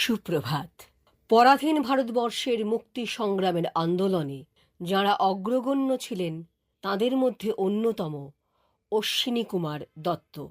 সুপ্রভাত। পরাধীন ভারতবর্ষের মুক্তি সংগ্রামের আন্দোলনে যাঁরা অগ্রগণ্য ছিলেন, তাদের মধ্যে অন্যতম অশ্বিনী কুমার দত্ত।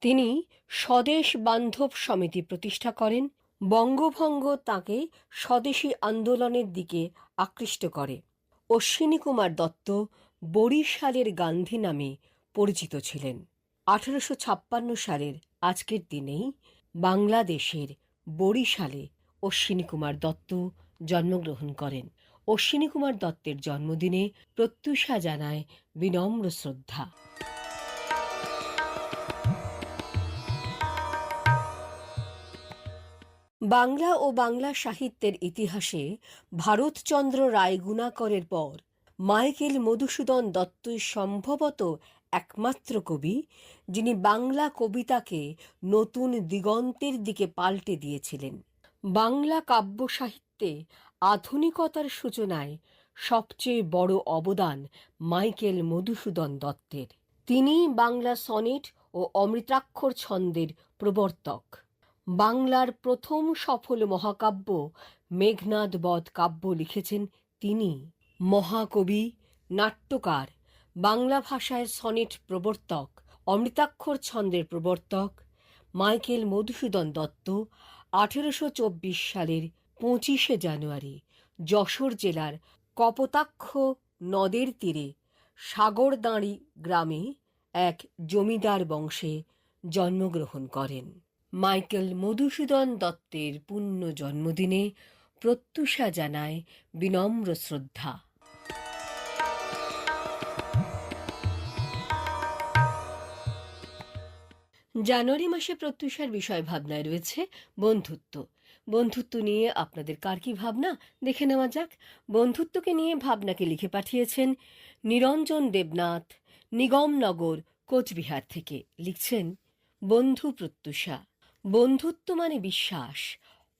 তিনি স্বদেশ বান্ধব সমিতি প্রতিষ্ঠা করেন, বঙ্গভঙ্গ তাকে স্বদেশী আন্দোলনের দিকে আকৃষ্ট করে। অশ্বিনী কুমার দত্ত বরিশালের গান্ধী নামে পরিচিত ছিলেন। আঠারোশো ছাপ্পান্ন সালের আজকের দিনেই বাংলাদেশের বরিশালে অশ্বিনী কুমার দত্ত জন্মগ্রহণ করেন। অশ্বিনী কুমার দত্তের জন্মদিনে প্রত্যুষা জানায় বিনম্র শ্রদ্ধা। বাংলা ও বাংলা সাহিত্যের ইতিহাসে ভারতচন্দ্র রায় গুণাকরের পর মাইকেল মধুসূদন দত্তই সম্ভবত একমাত্র কবি, যিনি বাংলা কবিতাকে নতুন দিগন্তের দিকে পাল্টে দিয়েছিলেন। বাংলা কাব্য সাহিত্যে আধুনিকতার সূচনায় সবচেয়ে বড় অবদান মাইকেল মধুসূদন দত্তের। তিনি বাংলা সনেট ও অমৃতাক্ষর ছন্দের প্রবর্তক। বাংলার প্রথম সফল মহাকাব্য মেঘনাদ বধ কাব্য লিখেছেন তিনি। মহাকবি, নাট্যকার, বাংলা ভাষায় সনেট প্রবর্তক, অমৃতাক্ষর ছন্দের প্রবর্তক, মাইকেল মধুসূদন দত্ত, আঠেরোশো চব্বিশ সালের পঁচিশে জানুয়ারি, যশোর জেলার কপোতাক্ষ নদের তীরে, সাগরদাঁড়ি গ্রামে এক জমিদার বংশে জন্মগ্রহণ করেন। মাইকেল মধুসূদন দত্তের পুণ্য জন্মদিনে প্রত্যুষা জানায় বিনম্র শ্রদ্ধা। জানুয়ারি মাসে প্রত্যুষার বিষয় ভাবনায় রয়েছে বন্ধুত্ব। বন্ধুত্ব নিয়ে আপনাদের কার কি ভাবনা? দেখে নেওয়া যাক। বন্ধুত্বকে নিয়ে ভাবনাকে লিখে পাঠিয়েছেন নিরঞ্জন দেবনাথ, নিগমনগর, কোচবিহার থেকে। লিখছেন, বন্ধু প্রত্যুষা। বন্ধুত্ব মানে বিশ্বাস।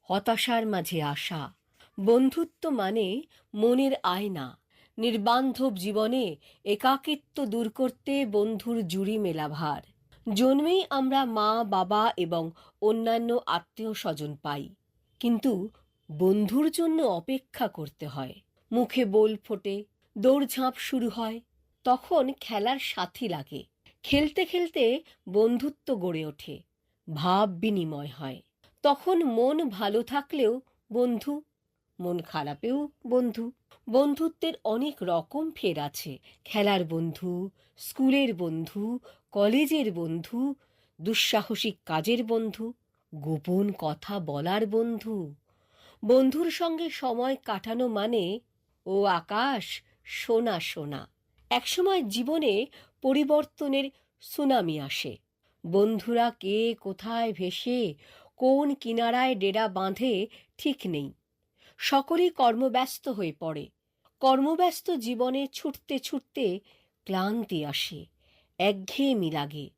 হতাশার মাঝে আশা বন্ধুত্ব মানে মনের আয়না। নির্বান্ধব জীবনে একাকিত্ব দূর করতে বন্ধুর জুড়ি মেলাভার। জন্মেই আমরা মা, বাবা এবং অন্যান্য আত্মীয় স্বজন পাই। কিন্তু বন্ধুর জন্য অপেক্ষা করতে হয়। মুখে বোল ফোটে দৌড়ঝাঁপ শুরু হয়, তখন খেলার সাথী লাগে। খেলতে খেলতে বন্ধুত্ব গড়ে ওঠে, ভাব বিনিময় হয়। তখন মন ভালো থাকলেও বন্ধু, মন খারাপেও বন্ধু। বন্ধুত্বের অনেক রকম ফের আছে। খেলার বন্ধু, স্কুলের বন্ধু, কলেজের বন্ধু, দুঃসাহসিক কাজের বন্ধু, গোপন কথা বলার বন্ধু। বন্ধুর সঙ্গে সময় কাটানো মানে ও আকাশ, সোনা সোনা। একসময় জীবনে পরিবর্তনের সুনামি আসে। বন্ধুরা কে কোথায় ভেসে কোন কিনারায় ডেরা বাঁধে ঠিক নেই। সকলেই কর্মব্যস্ত হয়ে পড়ে। কর্মব্যস্ত জীবনে ছুটতে ছুটতে ক্লান্তি আসে, একঘেয়েমি লাগে।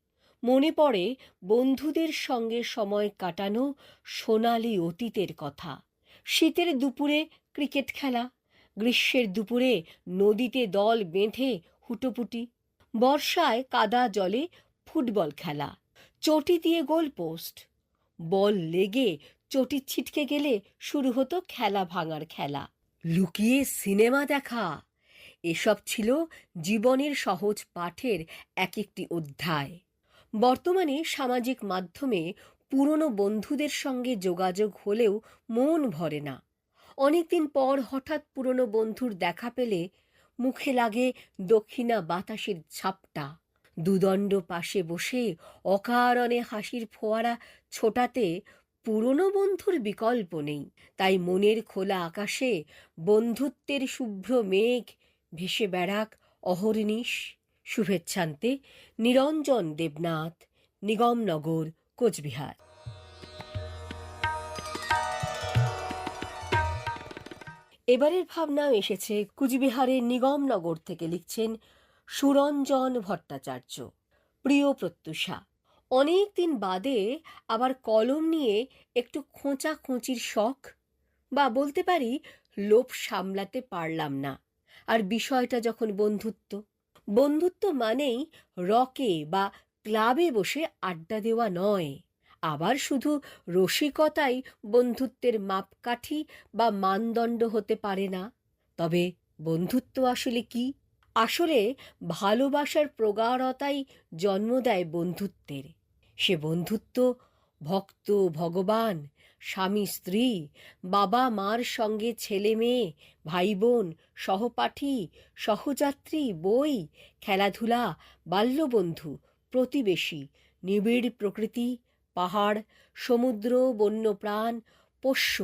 মনে পড়ে বন্ধুদের সঙ্গে সময় কাটানো সোনালি অতীতের কথা। শীতের দুপুরে ক্রিকেট খেলা, গ্রীষ্মের দুপুরে নদীতে দল বেঁধে হুটোপুটি, বর্ষায় কাদা জলে ফুটবল খেলা, চটি দিয়ে গোল পোস্ট বল লেগে চটি ছিটকে গেলে শুরু হতো খেলা ভাঙার খেলা। লুকিয়ে সিনেমা দেখা। এসব ছিল জীবনের সহজ পাঠের এক একটি অধ্যায়। বর্তমানে সামাজিক মাধ্যমে পুরনো বন্ধুদের সঙ্গে যোগাযোগ হলেও মন ভরে না। অনেকদিন পর হঠাৎ পুরনো বন্ধুর দেখা পেলে মুখে লাগে দক্ষিণা বাতাসের ঝাপটা। দুদণ্ড পাশে বসে অকারণে হাসির ফোয়ারা ছোটাতে পুরনো বন্ধুর বিকল্প নেই। তাই মনের খোলা আকাশে বন্ধুত্বের শুভ্র মেঘ ভেসে বেড়াক অহর্নিশ। শুভেচ্ছান্তে নিরঞ্জন দেবনাথ, নিগমনগর, কোচবিহার। এবারের ভাবনা এসেছে। কুচবিহারের নিগমনগর থেকে লিখছেন সুরঞ্জন ভট্টাচার্য। প্রিয় প্রত্যুষা, অনেক দিন বাদে আবার কলম নিয়ে একটু খোঁচা খুঁচির শখ? বা বলতে পারি, লোভ সামলাতে পারলাম না। আর বিষয়টা যখন বন্ধুত্ব? বন্ধুত্ব মানেই রকে বা ক্লাবে বসে আড্ডা দেওয়া নয়। আবার শুধু রসিকতাই বন্ধুত্বের মাপকাঠি বা মানদণ্ড হতে পারে না। তবে বন্ধুত্ব আসলে কি? আসলে ভালোবাসার প্রগাঢ়তাই জন্ম দেয় বন্ধুত্বের। সে বন্ধুত্ব ভক্ত, ভগবান, স্বামী, স্ত্রী, বাবা, মার সঙ্গে ছেলে, মেয়ে ভাই বোন সহপাঠী, সহযাত্রী, বই, খেলাধুলা, বাল্যবন্ধু, প্রতিবেশী, নিবিড় প্রকৃতি, পাহাড়, সমুদ্র, বন্যপ্রাণ, পোষ্য,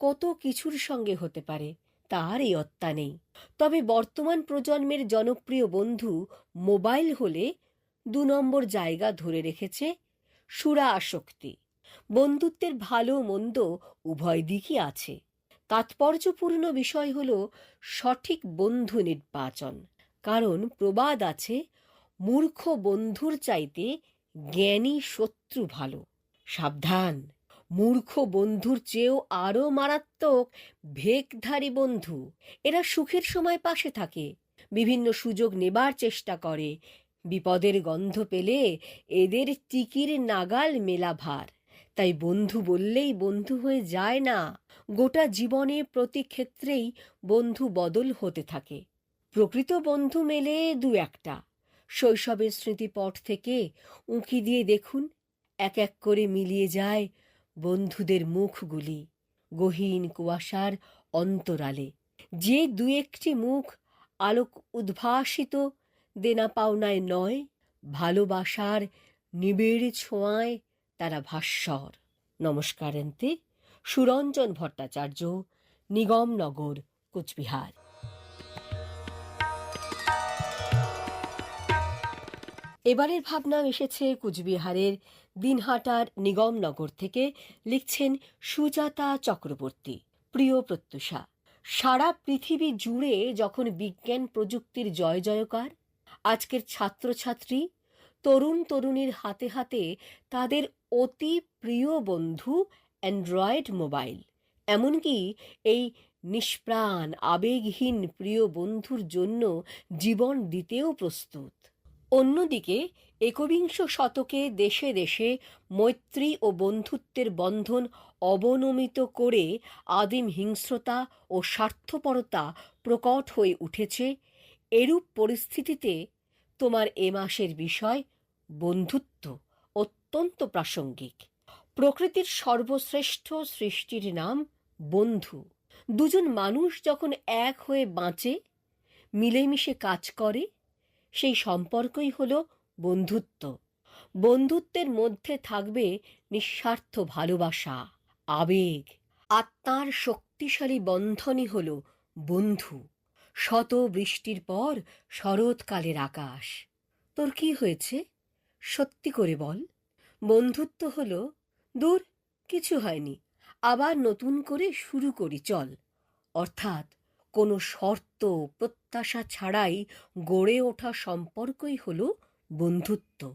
কত কিছুর সঙ্গে হতে পারে। তার এই অত্যা নেই। তবে বর্তমান প্রজন্মের জনপ্রিয় বন্ধু মোবাইল হলে দু নম্বর জায়গা ধরে রেখেছে সুরা আসক্তি। বন্ধুত্বের ভালো মন্দ উভয় দিকই আছে। তাৎপর্যপূর্ণ বিষয় হল সঠিক বন্ধু নির্বাচন। কারণ প্রবাদ আছে, মূর্খ বন্ধুর চাইতে জ্ঞানী শত্রু ভালো। সাবধান। মূর্খ বন্ধুর চেয়েও আরও মারাত্মক ভেকধারী বন্ধু। এরা সুখের সময় পাশে থাকে, বিভিন্ন সুযোগ নেবার চেষ্টা করে, বিপদের গন্ধ পেলে এদের টিকির নাগাল মেলা ভার। তাই বন্ধু বললেই বন্ধু হয়ে যায় না, গোটা জীবনে প্রতি ক্ষেত্রেই বন্ধু বদল হতে থাকে। প্রকৃত বন্ধু মেলে দু একটা। শৈশবের স্মৃতিপট থেকে উঁকি দিয়ে দেখুন, এক এক করে মিলিয়ে যায় বন্ধুদের মুখগুলি গহীন কুয়াশার অন্তরালে। যে দু একটি মুখ আলোক উদ্ভাসিত দেনা পাওনায় নয়, ভালোবাসার নিবিড় ছোঁয়ায় তারা ভাস্বর। নমস্কারান্তে সুরঞ্জন ভট্টাচার্য, নিগমনগর, কোচবিহার। এবারের ভাবনা এসেছে কুচবিহারের দিনহাটার নিগমনগর থেকে লিখছেন সুজাতা চক্রবর্তী, প্রিয় প্রত্যুষা। সারা পৃথিবী জুড়ে যখন বিজ্ঞান প্রযুক্তির জয় জয়কার, আজকের ছাত্রছাত্রী, তরুণ তরুণীর হাতে হাতে তাদের অতি প্রিয় বন্ধু অ্যান্ড্রয়েড মোবাইল। এমনকি এই নিষ্প্রাণ, আবেগহীন প্রিয় বন্ধুর জন্য জীবন দিতেও প্রস্তুত। অন্যদিকে, একবিংশ শতকে দেশে দেশে মৈত্রী ও বন্ধুত্বের বন্ধন অবনমিত করে আদিম হিংস্রতা ও স্বার্থপরতা প্রকট হয়ে উঠেছে। এরূপ পরিস্থিতিতে তোমার এ মাসের বিষয় বন্ধুত্ব অত্যন্ত প্রাসঙ্গিক। প্রকৃতির সর্বশ্রেষ্ঠ সৃষ্টির নাম বন্ধু। দুজন মানুষ যখন এক হয়ে বাঁচে, মিলেমিশে কাজ করে সেই সম্পর্কই হল বন্ধুত্ব। বন্ধুত্বের মধ্যে থাকবে নিঃস্বার্থ ভালোবাসা, আবেগ আত্মার শক্তিশালী বন্ধনই হল বন্ধু। শত বৃষ্টির পর শরৎকালের আকাশ। তোর কি হয়েছে? সত্যি করে বল। বন্ধুত্ব হল, দূর, কিছু হয়নি। আবার নতুন করে শুরু করি, চল। অর্থাৎ কোনো শর্ত প্রত্যাশা ছাড়াই গড়ে ওঠা সম্পর্কই হল বন্ধুত্ব।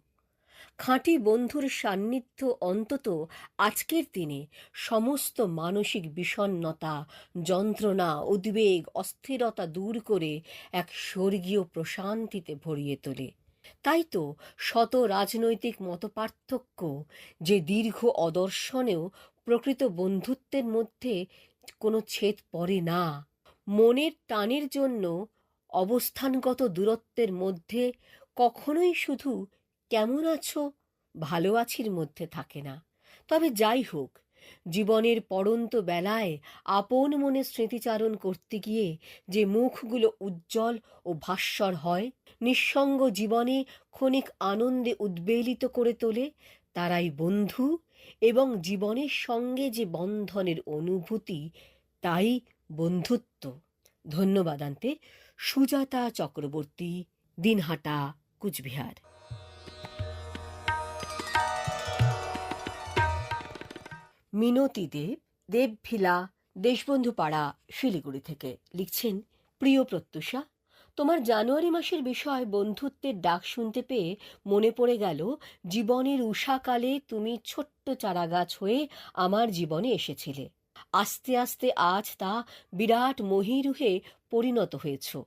খাঁটি বন্ধুর সান্নিধ্য অন্তত আজকের দিনে সমস্ত মানসিক বিষণ্নতা যন্ত্রণা, উদ্বেগ, অস্থিরতা দূর করে এক স্বর্গীয় প্রশান্তিতে ভরিয়ে তোলে। তাই তো শত রাজনৈতিক মতপার্থক্য যে দীর্ঘ অদর্শনেও প্রকৃত বন্ধুত্বের মধ্যে কোনো ছেদ পড়ে না। মনের টানের জন্য অবস্থানগত দূরত্বের মধ্যে কখনোই শুধু কেমন আছো, ভালো আছির মধ্যে থাকে না। তবে যাই হোক, জীবনের পড়ন্ত বেলায় আপন মনে স্মৃতিচারণ করতে গিয়ে যে মুখগুলো উজ্জ্বল ও ভাস্বর হয়, নিঃসঙ্গ জীবনে ক্ষণিক আনন্দে উদ্বেলিত করে তোলে, তারাই বন্ধু এবং জীবনের সঙ্গে যে বন্ধনের অনুভূতি, তাই বন্ধুত্ব। ধন্যবাদ আনতে সুজাতা চক্রবর্তী, দিনহাটা, কুচবিহার। মিনতি দেব, দেবভিলা দেশবন্ধু পাড়া শিলিগুড়ি থেকে। লিখছেন প্রিয় প্রত্যুষা, তোমার জানুয়ারি মাসের বিষয় বন্ধুত্বের ডাক শুনতে পেয়ে মনে পড়ে গেল, জীবনের উষাকালে তুমি ছোট্ট চারাগাছ হয়ে আমার জীবনে এসেছিলে। আস্তে আস্তে আজ তা বিরাট মহিরুহে পরিণত হয়েছ।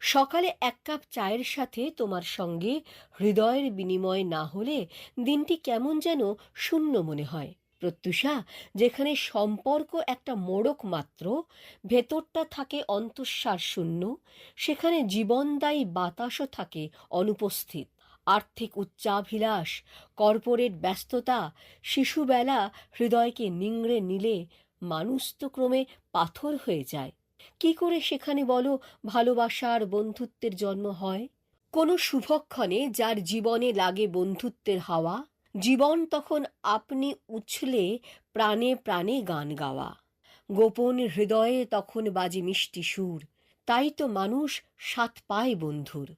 সকালে এক কাপ চায়ের সাথে তোমার সঙ্গে হৃদয়ের বিনিময় না হলে দিনটি কেমন যেন শূন্য মনে হয়। প্রত্যুষা, যেখানে সম্পর্ক একটা মোড়ক মাত্র, ভেতরটা থাকে অন্তঃসার শূন্য, সেখানে জীবনদায়ী বাতাসও থাকে অনুপস্থিত। আর্থিক উচ্চাভিলাষ, কর্পোরেট ব্যস্ততা, শিশুবেলা হৃদয়কে নিংড়ে নিলে মানুষ তো ক্রমে পাথর হয়ে যায়। কি করে সেখানে বলো ভালোবাসার বন্ধুত্বের জন্ম হয়? কোনো শুভক্ষণে যার জীবনে লাগে বন্ধুত্বের হাওয়া, জীবন তখন আপনি উছলে প্রাণে প্রাণে গান গাওয়া। গোপন হৃদয়ে তখন বাজে মিষ্টি সুর, তাই তো মানুষ সাত পায় বন্ধুর।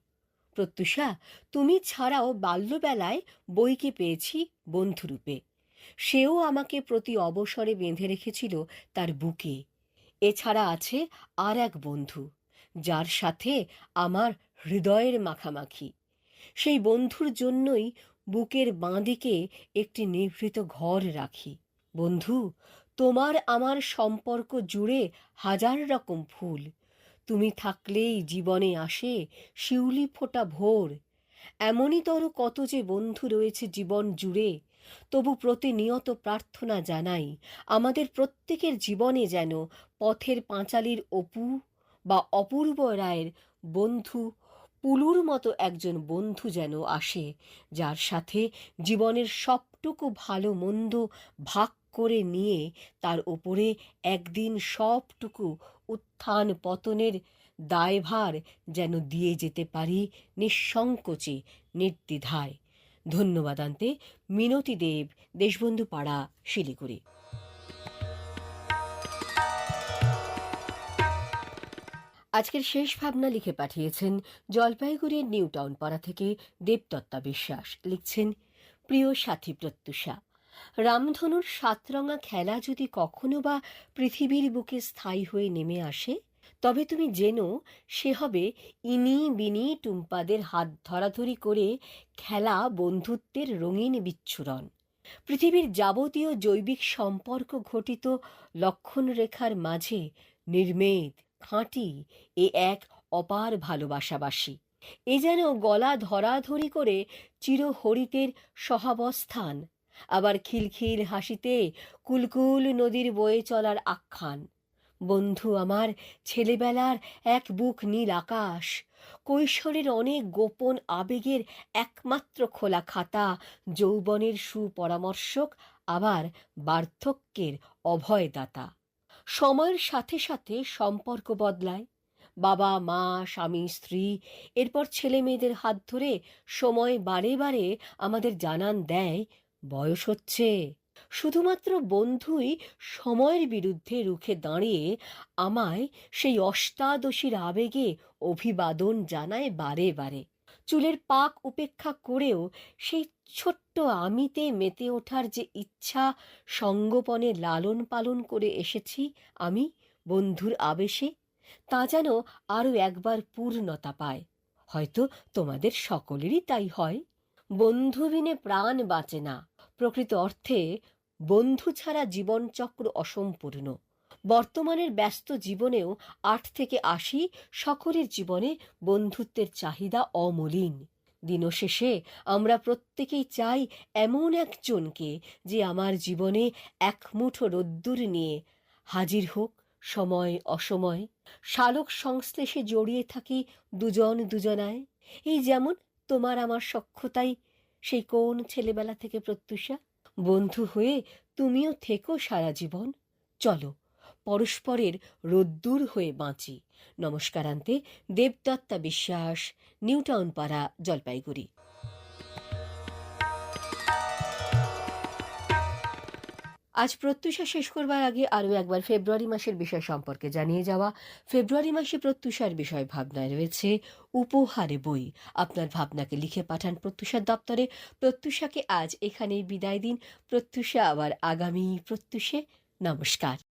প্রত্যুষা, তুমি ছাড়াও বাল্যবেলায় বইকে পেয়েছি বন্ধুরূপে। সেও আমাকে প্রতি অবসরে বেঁধে রেখেছিল তার বুকে। এছাড়া আছে আর এক বন্ধু, যার সাথে আমার হৃদয়ের মাখামাখি। সেই বন্ধুর জন্যই বুকের বাঁদিকে একটি নিভৃত ঘর রাখি। বন্ধু, তোমার আমার সম্পর্ক জুড়ে হাজার রকম ফুল। তুমি থাকলেই জীবনে আসে শিউলি ফোটা ভোর। এমনই তর কত যে বন্ধু রয়েছে জীবন জুড়ে। তবু প্রতিনিয়ত প্রার্থনা জানাই, আমাদের প্রত্যেকের জীবনে যেন পথের পাঁচালির অপু বা অপূর্ব রায়ের বন্ধু, পুলুর মতো একজন বন্ধু যেন আসে, যার সাথে জীবনের সবটুকু ভালো মন্দ ভাগ করে নিয়ে তার ওপরে একদিন সবটুকু উত্থান পতনের দায়ভার যেন দিয়ে যেতে পারি নিঃসংকোচে, নির্দ্বিধায়। ধন্যবাদ আনতে মিনতি দেব, দেশবন্ধু পাড়া, শিলিগুড়ি। আজকের শেষ ভাবনা লিখে পাঠিয়েছেন জলপাইগুড়ির নিউ টাউন পাড়া থেকে দেবদত্তা বিশ্বাস। লিখছেন, প্রিয় সাথী প্রত্যুষা, রামধনুর সাতরঙা খেলা যদি কখনো বা পৃথিবীর বুকে স্থায়ী হয়ে নেমে আসে তবে তুমি জেনো, সে হবে ইনি বিনি টুম্পাদের হাত ধরাধরি করে খেলা বন্ধুত্বের রঙিন বিচ্ছুরণ। পৃথিবীর যাবতীয় জৈবিক সম্পর্ক ঘটিত লক্ষণরেখার মাঝে নির্মেদ, খাঁটি এ এক অপার ভালোবাসাবাসী। এ যেন গলা ধরাধরি করে চিরহরিতের সহাবস্থান আবার খিলখিল হাসিতে কুলকুল নদীর বয়ে চলার আখ্যান। বন্ধু আমার, ছেলেবেলার এক বুক নীল আকাশ। কৈশোরের অনেক গোপন আবেগের একমাত্র খোলা খাতা, যৌবনের সুপরামর্শক, আবার বার্ধক্যের অভয়দাতা। সময়ের সাথে সাথে সম্পর্ক বদলায়। বাবা, মা, স্বামী, স্ত্রী, এরপর ছেলে মেয়েদের হাত ধরে সময় বারে বারে আমাদের জানান দেয়, বয়স হচ্ছে। শুধুমাত্র বন্ধুই সময়ের বিরুদ্ধে রুখে দাঁড়িয়ে আমায় সেই অষ্টাদশীর আবেগে অভিবাদন জানায় বারে বারে। চুলের পাক উপেক্ষা করেও সেই ছোট্ট আমিতে মেতে ওঠার যে ইচ্ছা সঙ্গোপনে লালন পালন করে এসেছি আমি বন্ধুর আবেশে, তা যেন আরও একবার পূর্ণতা পায়। হয়তো তোমাদের সকলেরই তাই হয়। বন্ধু বিনে প্রাণ বাঁচে না। প্রকৃত অর্থে বন্ধু ছাড়া জীবনচক্র অসম্পূর্ণ। বর্তমানের ব্যস্ত জীবনেও আট থেকে আশি সকলের জীবনে বন্ধুত্বের চাহিদা অমলিন। দিনশেষে আমরা প্রত্যেকেই চাই এমন একজনকে যে আমার জীবনে এক মুঠো রোদ্দুর নিয়ে হাজির হোক সময় অসময়। শালক সংশ্লেষে জড়িয়ে থাকি দুজন দুজনায়। এই যেমন তোমার আমার সক্ষতাই সেই কোন ছেলেবেলা থেকে প্রত্যুষা? বন্ধু হয়ে তুমিও থেকো সারা জীবন। চলো, পরস্পরের রোদ্দুর হয়ে বাঁচি। নমস্কারান্তে, দেবদত্তা বিশ্বাস নিউটাউন পাড়া জলপাইগুড়ি। আজ প্রত্যুষা শেষ করবার আগে আরও একবার ফেব্রুয়ারি মাসের বিষয় সম্পর্কে জানিয়ে যাওয়া। ফেব্রুয়ারি মাসে প্রত্যুষার বিষয় ভাবনায় রয়েছে উপহারে বই। আপনার ভাবনাকে লিখে পাঠান প্রত্যুষার দপ্তরে। প্রত্যুষাকে আজ এখানেই বিদায় দিন। প্রত্যুষা আবার আগামী প্রত্যুষে। নমস্কার।